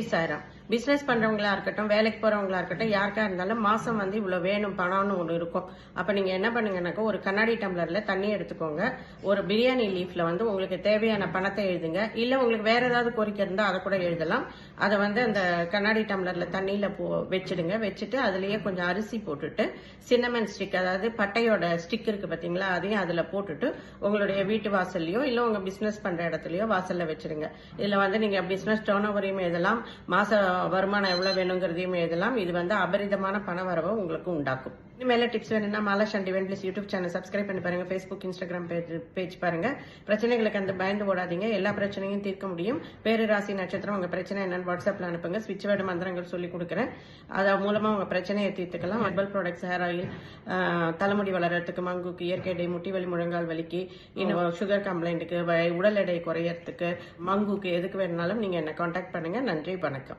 Sara business பண்றவங்களா இருக்கட்டும் வேலைக்கு போறவங்களா இருக்கட்டும் யாருக்கா இருந்தாலும் மாசம் வந்து இவ்வளவு வேணும் பணம்னு ஒன்று இருக்கும். அப்ப நீங்க என்ன பண்ணுங்கன்னாக்கா ஒரு கண்ணாடி டம்ளர்ல தண்ணி எடுத்துக்கோங்க. ஒரு பிரியாணி லீஃப்ல வந்து உங்களுக்கு தேவையான பணத்தை எழுதுங்க. இல்ல உங்களுக்கு வேற ஏதாவது கோரிக்கை இருந்தா அதை கூட எழுதலாம். அதை வந்து அந்த கண்ணாடி டம்ளர்ல தண்ணியில போ வச்சிடுங்க. வச்சுட்டு அதுலயே கொஞ்சம் அரிசி போட்டுட்டு சின்னமன் ஸ்டிக் அதாவது பட்டையோட ஸ்டிக் இருக்கு பாத்தீங்களா அதையும் அதுல போட்டுட்டு உங்களுடைய வீட்டு வாசல்லையோ இல்ல உங்க பிசினஸ் பண்ற இடத்துலயோ வாசல்ல வச்சிடுங்க. இதுல வந்து நீங்க பிசினஸ் டேர்ன் ஓவரையும் எழுதலாம். மாதம் வருமானம் எவ்வளவு வேணுங்கிறதையும் எழுதலாம். இது வந்து அபரிதமான பண வரவை உங்களுக்கு உண்டாக்கும். இனிமேல டிப்ஸ் வேணும்னா மாலா சண்டி வென்பிளிஸ் யூடியூப் சேனல் சப்ஸ்கிரைப் பண்ணி பாருங்க. ஃபேஸ்புக் இன்ஸ்டாகிராம் பேஜ் பேஜ் பாருங்க. பிரச்சனைகளுக்கு அந்த பயந்து ஓடாதீங்க. எல்லா பிரச்சனையும் தீர்க்க முடியும். பேரு ராசி நட்சத்திரம் உங்க பிரச்சனை என்னன்னு வாட்ஸ்அப்ல அனுப்புங்க. ஸ்விட்ச் வேர்டு மந்திரங்கள் சொல்லி கொடுக்குறேன். அது மூலமா உங்க பிரச்சனையை தீர்த்துக்கலாம். ஹெர்பல் ப்ராடக்ட்ஸ் ஹேர் ஆயில் தலைமுடி வளர்றதுக்கு மங்குக்கு இயற்கை டை முட்டி வலி முழங்கால் வலிக்கு இன்னும் சுகர் கம்ப்ளைண்ட்டுக்கு உடல் எடை குறையறதுக்கு மங்குக்கு எதுக்கு வேணுனாலும் நீங்க என்ன காண்டாக்ட் பண்ணுங்க. நன்றி வணக்கம்.